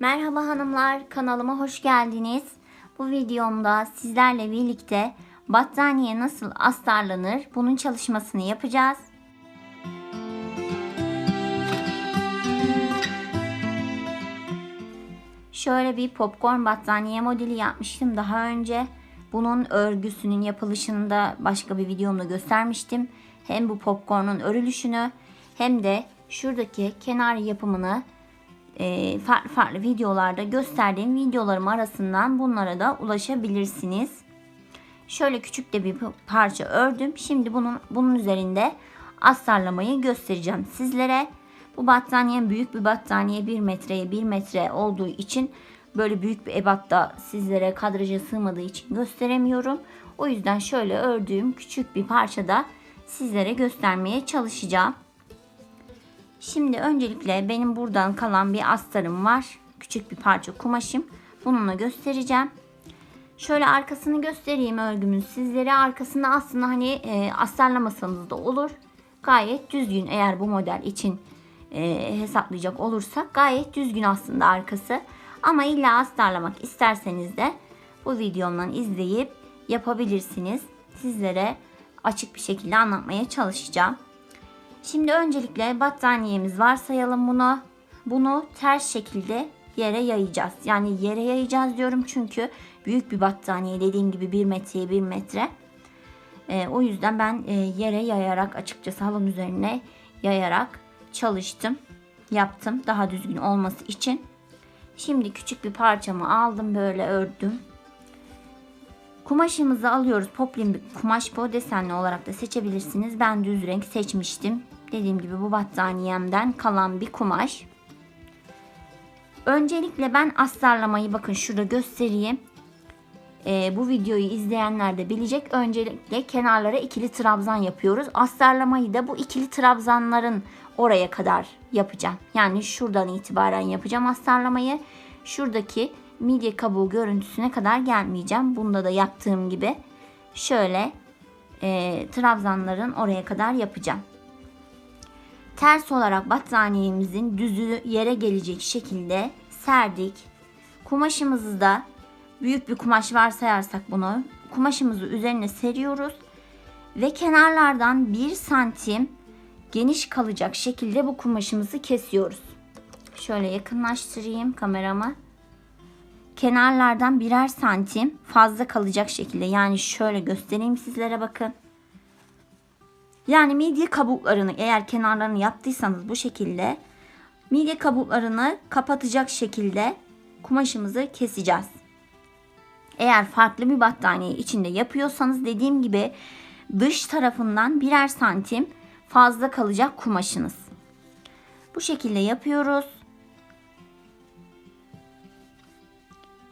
Merhaba hanımlar, kanalıma hoş geldiniz. Bu videomda sizlerle birlikte battaniye nasıl astarlanır bunun çalışmasını yapacağız. Şöyle bir popcorn battaniye modeli yapmıştım daha önce. Bunun örgüsünün yapılışını da başka bir videomda göstermiştim. Hem bu popcornun örülüşünü hem de şuradaki kenar yapımını farklı farklı videolarda gösterdiğim videolarım arasından bunlara da ulaşabilirsiniz. Şöyle küçük de bir parça ördüm. Şimdi bunun bunun üzerinde astarlamayı göstereceğim sizlere. Bu battaniyem büyük bir battaniye 1 metreye 1 metre olduğu için böyle büyük bir ebatta sizlere kadraja sığmadığı için gösteremiyorum. O yüzden şöyle ördüğüm küçük bir parçada sizlere göstermeye çalışacağım. Şimdi öncelikle benim buradan kalan bir astarım var. Küçük bir parça kumaşım. Bununla göstereceğim. Şöyle arkasını göstereyim örgümün sizlere. Arkasında aslında hani e, astarlamasanız da olur. Gayet düzgün eğer bu model için e, hesaplayacak olursak gayet düzgün aslında arkası. Ama illa astarlamak isterseniz de bu videomdan izleyip yapabilirsiniz. Sizlere açık bir şekilde anlatmaya çalışacağım. Şimdi öncelikle battaniyemiz varsayalım bunu. Bunu ters şekilde yere yayacağız. Yani yere yayacağız diyorum çünkü büyük bir battaniye dediğim gibi 1 metreye 1 metre. E, o yüzden ben e, yere yayarak açıkçası halın üzerine yayarak çalıştım. Yaptım daha düzgün olması için. Şimdi küçük bir parçamı aldım böyle ördüm. Kumaşımızı alıyoruz. Poplin bir kumaş bu desenli olarak da seçebilirsiniz. Ben düz renk seçmiştim. Dediğim gibi bu battaniyemden kalan bir kumaş. Öncelikle ben astarlamayı bakın şurada göstereyim. Ee, bu videoyu izleyenler de bilecek. Öncelikle kenarlara ikili trabzan yapıyoruz. Astarlamayı da bu ikili trabzanların oraya kadar yapacağım. Yani şuradan itibaren yapacağım astarlamayı. Şuradaki midye kabuğu görüntüsüne kadar gelmeyeceğim. Bunda da yaptığım gibi şöyle e, trabzanların oraya kadar yapacağım. Ters olarak battaniyemizin düzü yere gelecek şekilde serdik. Kumaşımızı da büyük bir kumaş varsayarsak bunu kumaşımızı üzerine seriyoruz ve kenarlardan 1 santim geniş kalacak şekilde bu kumaşımızı kesiyoruz. Şöyle yakınlaştırayım kamerama kenarlardan birer santim fazla kalacak şekilde yani şöyle göstereyim sizlere bakın. Yani midye kabuklarını eğer kenarlarını yaptıysanız bu şekilde midye kabuklarını kapatacak şekilde kumaşımızı keseceğiz. Eğer farklı bir battaniye içinde yapıyorsanız dediğim gibi dış tarafından birer santim fazla kalacak kumaşınız. Bu şekilde yapıyoruz.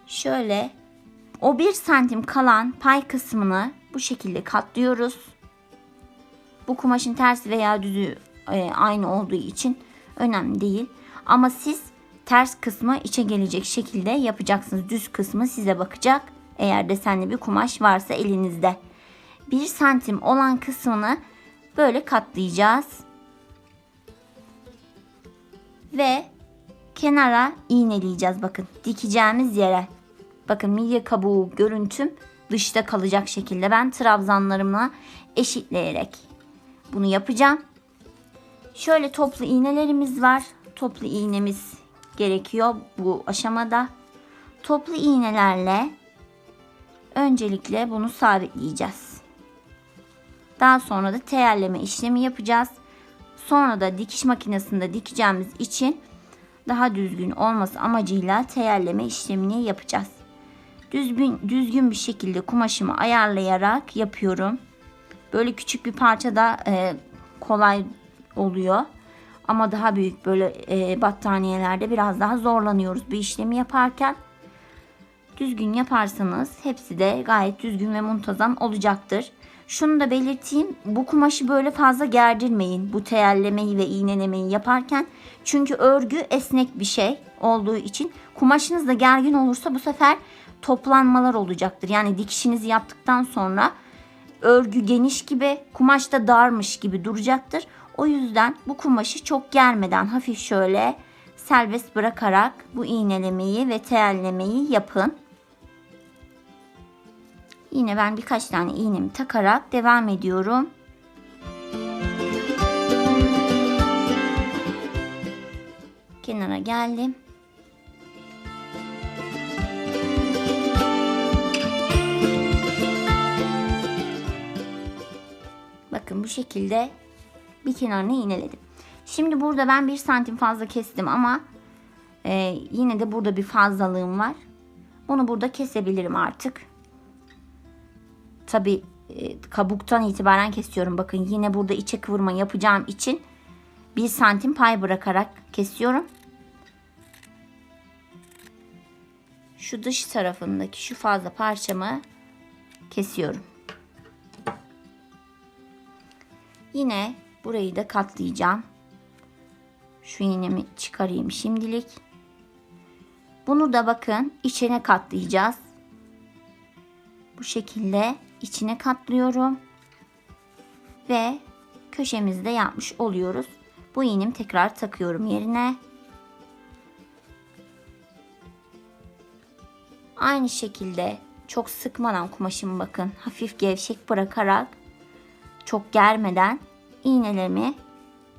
şöyle o bir santim kalan pay kısmını bu şekilde katlıyoruz. Bu kumaşın tersi veya düzü e, aynı olduğu için önemli değil. Ama siz ters kısmı içe gelecek şekilde yapacaksınız. Düz kısmı size bakacak. Eğer desenli bir kumaş varsa elinizde. Bir santim olan kısmını böyle katlayacağız. Ve kenara iğneleyeceğiz bakın dikeceğimiz yere. Bakın midye kabuğu görüntüm dışta kalacak şekilde ben trabzanlarımla eşitleyerek bunu yapacağım. Şöyle toplu iğnelerimiz var. Toplu iğnemiz gerekiyor bu aşamada. Toplu iğnelerle öncelikle bunu sabitleyeceğiz. Daha sonra da teyelleme işlemi yapacağız. Sonra da dikiş makinesinde dikeceğimiz için daha düzgün olması amacıyla teyelleme işlemini yapacağız düzgün, düzgün bir şekilde kumaşımı ayarlayarak yapıyorum. Böyle küçük bir parça da e, kolay oluyor. Ama daha büyük böyle e, battaniyelerde biraz daha zorlanıyoruz bu işlemi yaparken. Düzgün yaparsanız hepsi de gayet düzgün ve muntazam olacaktır. Şunu da belirteyim. Bu kumaşı böyle fazla gerdirmeyin. Bu teyellemeyi ve iğnelemeyi yaparken. Çünkü örgü esnek bir şey olduğu için kumaşınız da gergin olursa bu sefer toplanmalar olacaktır. Yani dikişinizi yaptıktan sonra örgü geniş gibi, kumaş da darmış gibi duracaktır. O yüzden bu kumaşı çok germeden hafif şöyle serbest bırakarak bu iğnelemeyi ve teyellemeyi yapın. Yine ben birkaç tane iğnemi takarak devam ediyorum. Kenara geldim. Bakın bu şekilde bir kenarını iğneledim. Şimdi burada ben bir santim fazla kestim ama e, yine de burada bir fazlalığım var. Bunu burada kesebilirim artık. Tabi e, kabuktan itibaren kesiyorum. Bakın yine burada içe kıvırma yapacağım için bir santim pay bırakarak kesiyorum. Şu dış tarafındaki şu fazla parçamı kesiyorum. Yine burayı da katlayacağım. Şu iğnemi çıkarayım şimdilik. Bunu da bakın içine katlayacağız. Bu şekilde içine katlıyorum. Ve köşemizde yapmış oluyoruz. Bu iğnemi tekrar takıyorum yerine. Aynı şekilde çok sıkmadan kumaşımı bakın hafif gevşek bırakarak çok germeden iğnelerimi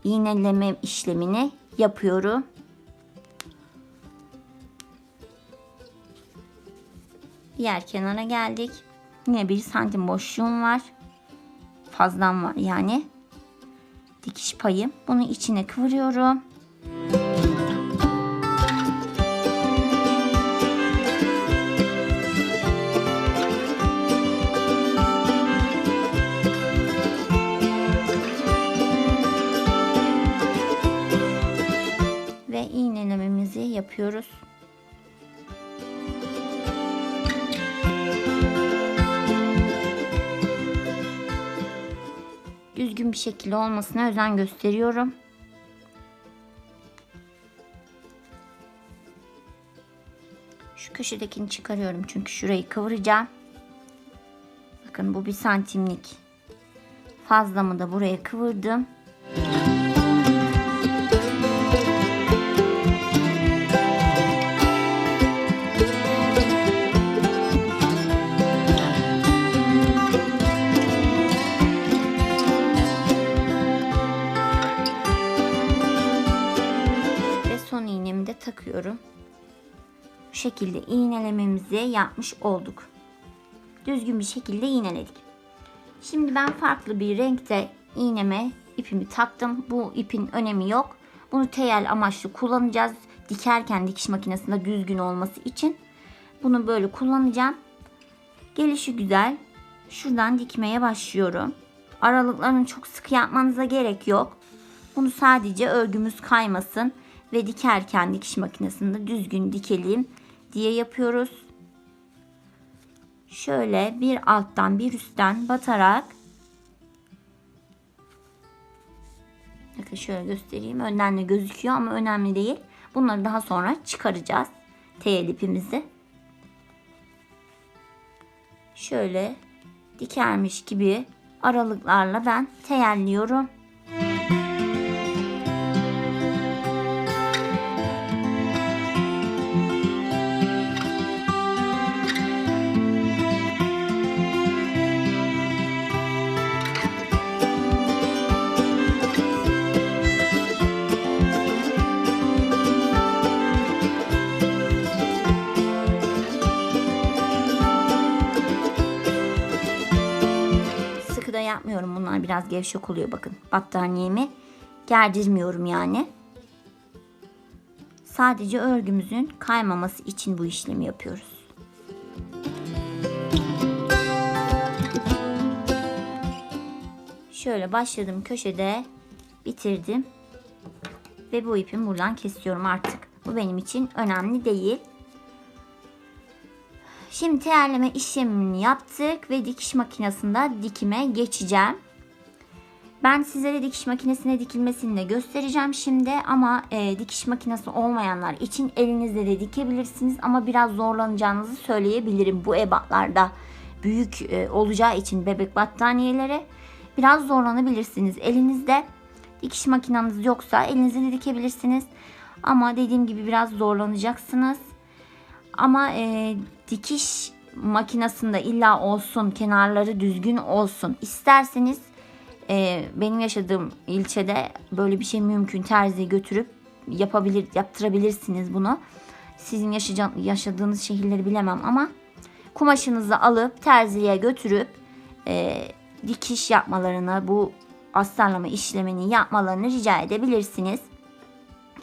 iğneleme işlemini yapıyorum. Diğer kenara geldik. Yine bir santim boşluğum var. Fazlam var yani. Dikiş payım. Bunu içine kıvırıyorum. İğnelememizi yapıyoruz. Düzgün bir şekilde olmasına özen gösteriyorum. Şu köşedekini çıkarıyorum çünkü şurayı kıvıracağım. Bakın bu bir santimlik. Fazlamı da buraya kıvırdım. Şekilde iğnelememizi yapmış olduk. Düzgün bir şekilde iğneledik. Şimdi ben farklı bir renkte iğneme ipimi taktım. Bu ipin önemi yok. Bunu teyel amaçlı kullanacağız. Dikerken dikiş makinesinde düzgün olması için. Bunu böyle kullanacağım. Gelişi güzel. Şuradan dikmeye başlıyorum. Aralıklarını çok sık yapmanıza gerek yok. Bunu sadece örgümüz kaymasın ve dikerken dikiş makinesinde düzgün dikelim diye yapıyoruz. Şöyle bir alttan bir üstten batarak Bakın şöyle göstereyim. Önden de gözüküyor ama önemli değil. Bunları daha sonra çıkaracağız. Teyel ipimizi. Şöyle dikermiş gibi aralıklarla ben teyelliyorum. Biraz gevşek oluyor bakın. Battaniyemi gerdirmiyorum yani. Sadece örgümüzün kaymaması için bu işlemi yapıyoruz. Şöyle başladım köşede bitirdim. Ve bu ipimi buradan kesiyorum artık. Bu benim için önemli değil. Şimdi teyelleme işlemini yaptık ve dikiş makinesinde dikime geçeceğim. Ben sizlere dikiş makinesine dikilmesini de göstereceğim şimdi ama e, dikiş makinesi olmayanlar için elinizde de dikebilirsiniz ama biraz zorlanacağınızı söyleyebilirim bu ebatlarda büyük e, olacağı için bebek battaniyeleri biraz zorlanabilirsiniz. Elinizde dikiş makineniz yoksa elinizde de dikebilirsiniz. Ama dediğim gibi biraz zorlanacaksınız. Ama e, dikiş makinesinde illa olsun, kenarları düzgün olsun. İsterseniz e, benim yaşadığım ilçede böyle bir şey mümkün. Terziye götürüp yapabilir, yaptırabilirsiniz bunu. Sizin yaşadığınız şehirleri bilemem ama kumaşınızı alıp terziye götürüp e, dikiş yapmalarını, bu astarlama işlemini yapmalarını rica edebilirsiniz.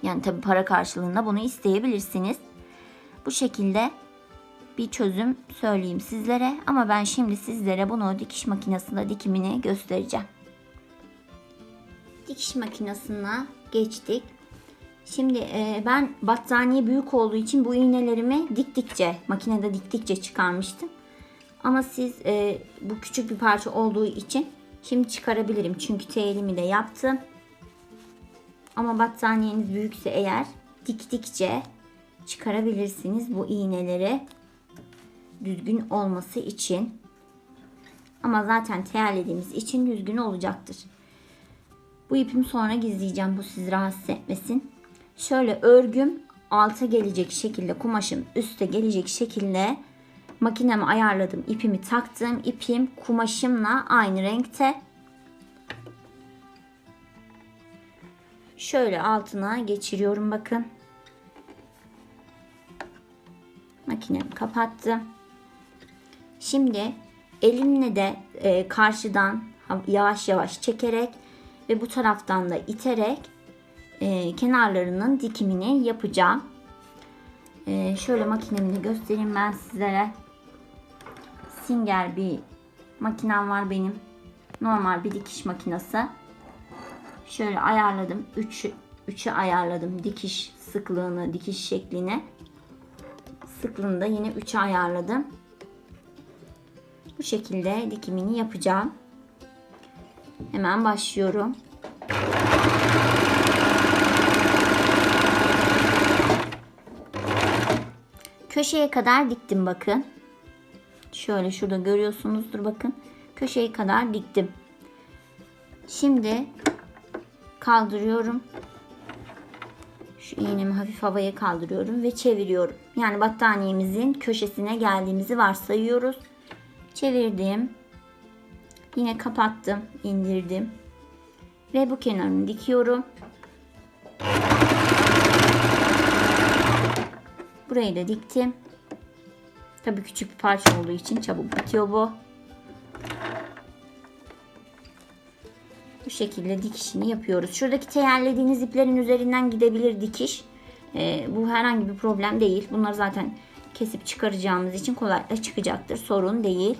Yani tabi para karşılığında bunu isteyebilirsiniz. Bu şekilde bir çözüm söyleyeyim sizlere ama ben şimdi sizlere bunu dikiş makinesinde dikimini göstereceğim. Dikiş makinesine geçtik. Şimdi e, ben battaniye büyük olduğu için bu iğnelerimi diktikçe, makinede diktikçe çıkarmıştım. Ama siz e, bu küçük bir parça olduğu için şimdi çıkarabilirim. Çünkü teyelimi de yaptım. Ama battaniyeniz büyükse eğer diktikçe çıkarabilirsiniz bu iğneleri düzgün olması için. Ama zaten teyellediğimiz için düzgün olacaktır. Bu ipimi sonra gizleyeceğim bu sizi rahatsız etmesin. Şöyle örgüm alta gelecek şekilde kumaşım üste gelecek şekilde makinemi ayarladım. ipimi taktım. İpim kumaşımla aynı renkte. Şöyle altına geçiriyorum bakın. Makinemi kapattım. Şimdi elimle de e, karşıdan yavaş yavaş çekerek ve bu taraftan da iterek e, kenarlarının dikimini yapacağım. E, şöyle makinemi de göstereyim ben sizlere. Singer bir makinem var benim. Normal bir dikiş makinesi. Şöyle ayarladım. 3 3'ü ayarladım dikiş sıklığını, dikiş şeklini. Sıklığını da yine 3'e ayarladım. Bu şekilde dikimini yapacağım. Hemen başlıyorum. Köşeye kadar diktim bakın. Şöyle şurada görüyorsunuzdur bakın. Köşeye kadar diktim. Şimdi kaldırıyorum. Şu iğnemi hafif havaya kaldırıyorum ve çeviriyorum. Yani battaniyemizin köşesine geldiğimizi varsayıyoruz. Çevirdim. Yine kapattım, indirdim. Ve bu kenarını dikiyorum. Burayı da diktim. Tabii küçük bir parça olduğu için çabuk bitiyor bu. Bu şekilde dikişini yapıyoruz. Şuradaki teyellediğiniz iplerin üzerinden gidebilir dikiş. Ee, bu herhangi bir problem değil. Bunları zaten kesip çıkaracağımız için kolaylıkla çıkacaktır. Sorun değil.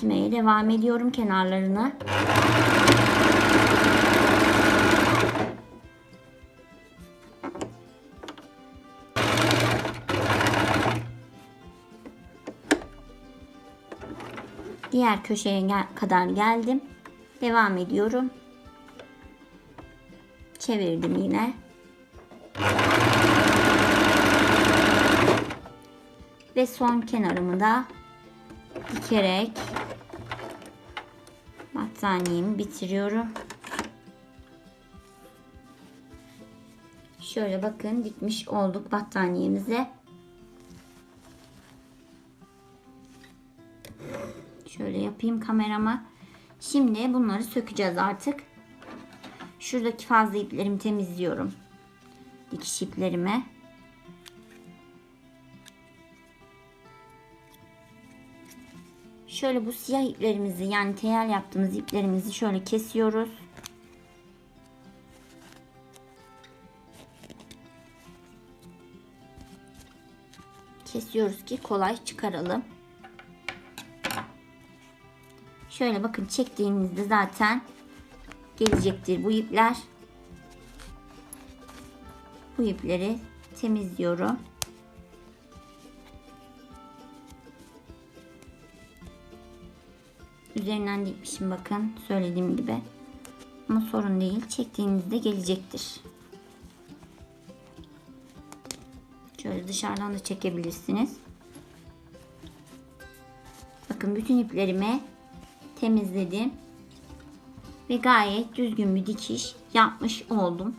Dikmeye devam ediyorum kenarlarını. Diğer köşeye gel kadar geldim. Devam ediyorum. Çevirdim yine. Ve son kenarımı da dikerek battaniyemi bitiriyorum. Şöyle bakın dikmiş olduk battaniyemize. Şöyle yapayım kamerama. Şimdi bunları sökeceğiz artık. Şuradaki fazla iplerimi temizliyorum. Dikiş iplerimi. Şöyle bu siyah iplerimizi yani teyel yaptığımız iplerimizi şöyle kesiyoruz. Kesiyoruz ki kolay çıkaralım. Şöyle bakın çektiğimizde zaten gelecektir bu ipler. Bu ipleri temizliyorum. Üzerinden dikmişim bakın söylediğim gibi. Ama sorun değil. Çektiğinizde gelecektir. Şöyle dışarıdan da çekebilirsiniz. Bakın bütün iplerimi temizledim. ve gayet düzgün bir dikiş yapmış oldum.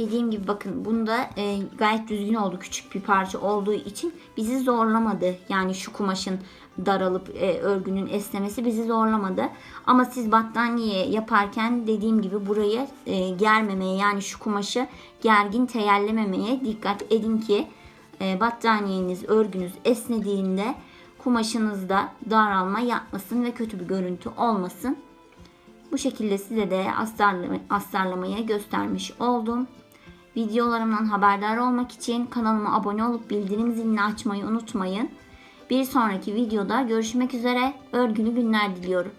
Dediğim gibi bakın bunda e, gayet düzgün oldu. Küçük bir parça olduğu için bizi zorlamadı. Yani şu kumaşın daralıp e, örgünün esnemesi bizi zorlamadı. Ama siz battaniye yaparken dediğim gibi burayı e, germemeye yani şu kumaşı gergin teyellememeye dikkat edin ki e, battaniyeniz, örgünüz esnediğinde kumaşınızda daralma yapmasın ve kötü bir görüntü olmasın. Bu şekilde size de astarlama, astarlamayı göstermiş oldum. Videolarımdan haberdar olmak için kanalıma abone olup bildirim zilini açmayı unutmayın. Bir sonraki videoda görüşmek üzere. Örgülü günler diliyorum.